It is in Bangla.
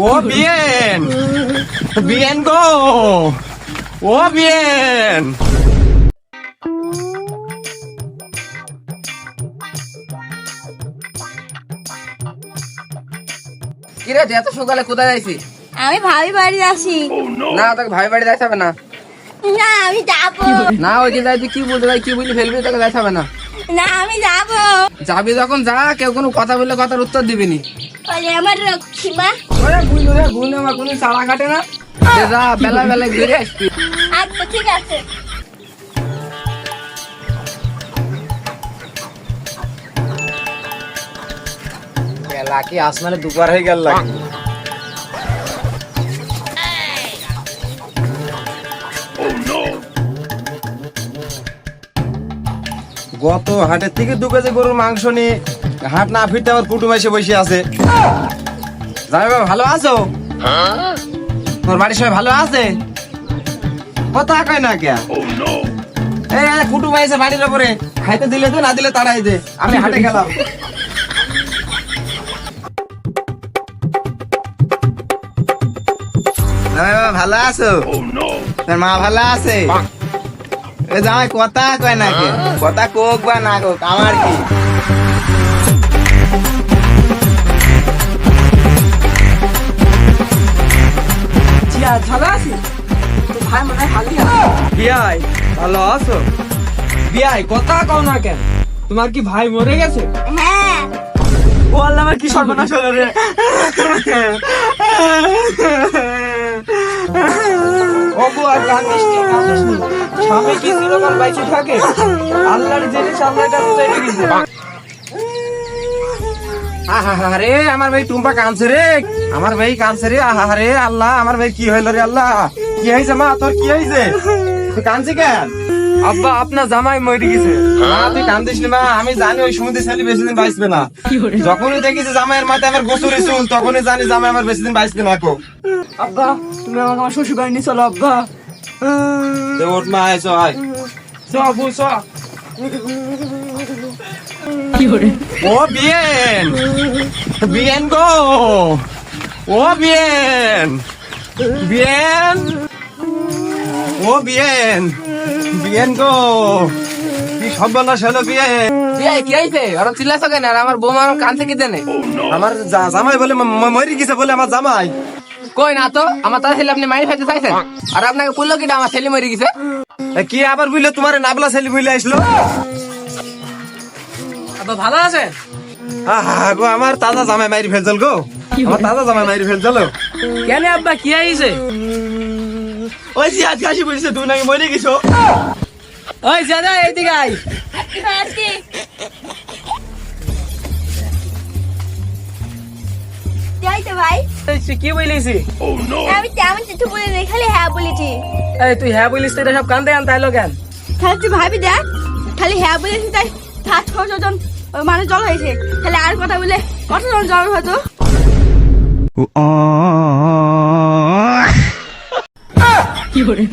¡Oh, bien! ¡Bien, go! ¡Oh, bien! কিরে তুই এত সকালে কোথায় যাইছি আমি ভাবি বাড়ি আসি না তোকে ভাই বাড়ি যাইতে হবে না। না আমি যাব। না ওই যাই তুই কি বলতে ভাই কি বলি ফেলবি তোকে যাইতে হবে না। না আমি যাব। যাবি যখন যা কেউ কোনো কথা বললে কথার উত্তর দিবি নি। বলে আমার রক্ষিমা ওরে গুলো রে আমার কোনো কাটে না। যা বেলা বেলা ঘুরে আসবি। আচ্ছা ঠিক আছে। বেলা কি আসমানে দুপুর হয়ে গেল গত হাটের থেকে দু কেজি গরুর মাংস নিয়ে হাট না ফিরতে আমার পুটু মাসে বসে আছে। জামাই বাবা ভালো আছো? তোর বাড়ির সবাই ভালো আছে? কথা কয় না কে এই কুটুম আইছে বাড়ির উপরে খাইতে দিলে তো না দিলে তাড়াই দে। আমি হাটে গেলাম। ভালো আছো? তোর মা ভালো আছে? এ, জামাই, কথা কয় না কে কথা কোক বা না কোক আমার কি? বিয়াই ভালো আছো? বিয়াই কথা কও না কেন? তোমার কি ভাই মরে গেছে? হ্যাঁ। ও আল্লাহ আমার কি সর্বনাশ হলো রে? ওগো আর। স্বামী কি চিরকাল বাইচে থাকে? আল্লাহর জিনিস আল্লাহর কাছে আমার ভাই টুম্পা কাঁদছে রে। আমার ভাই কাঁদছে রে আহা রে আল্লাহ আমার ভাই কি হইল রে আল্লাহ? কি হয়েছে মা? তোর কি হয়েছে? তুই কাঁদছি কেন? আব্বা আপনার জামাই মরে গেছে। না তুই কান্দিস না মা। আমি জানি ওই সমুদ্রে ছেলে বেশি দিন বাঁচবে না। যখনই দেখি যে জামাইয়ের মাথায় আমার গোসরি চুল তখনই জানি জামাই আমার বেশি দিন বাঁচবে না কো। আব্বা তুমি আমাকে আমার শ্বশুর বাড়ি নিয়ে চলো আব্বা। ওঠ মা আয়। চো আয় চ। বউ চ ¡Oh, bien! ¡Bien, go! ¡Oh, bien! ¡Bien! ¡Oh, bien! ¡Bien, go! কি সর্বনাশ হলো বিয়ে বিয়াই কি আইছে ওরা চিল্লাছ কেন? আর আমার বৌমা কান থেকে দেনে আমার জামাই বলে মরে গেছে বলে আমার জামাই। কই না তো আমার তার ছেলে আপনি মাইর খাইতে চাইছেন? আর আপনাকে বলল কিটা আমার ছেলে মরে গেছে? কি আবার বুঝলে তোমার নাবলা ছেলে বুঝলে আসলো ভালো আছে গো আমার তাজা জামাই মারি ফেলছিল গো। আমার তাজা জামাই মারি ফেলছিল কেন আব্বা কি আইছে ওই যে আজ কাশি বলছে তুমি নাকি মরে গেছো। ওই জানা এইদিকে আই আজকে ভাই। কি বলিছি? আমি তেমন কিছু বলে নেই খালি হ্যাঁ বলেছি। এই তুই হ্যাঁ বলিস তো এটা সব কান্দে কান্দে আইলো কেন? তাহলে তুই ভাবি দেখ খালি হ্যাঁ বলেছি তাই সাত ছশো জন মানুষ জল হয়েছে। তাহলে আর কথা বলে কতজন জল হতো? 有人。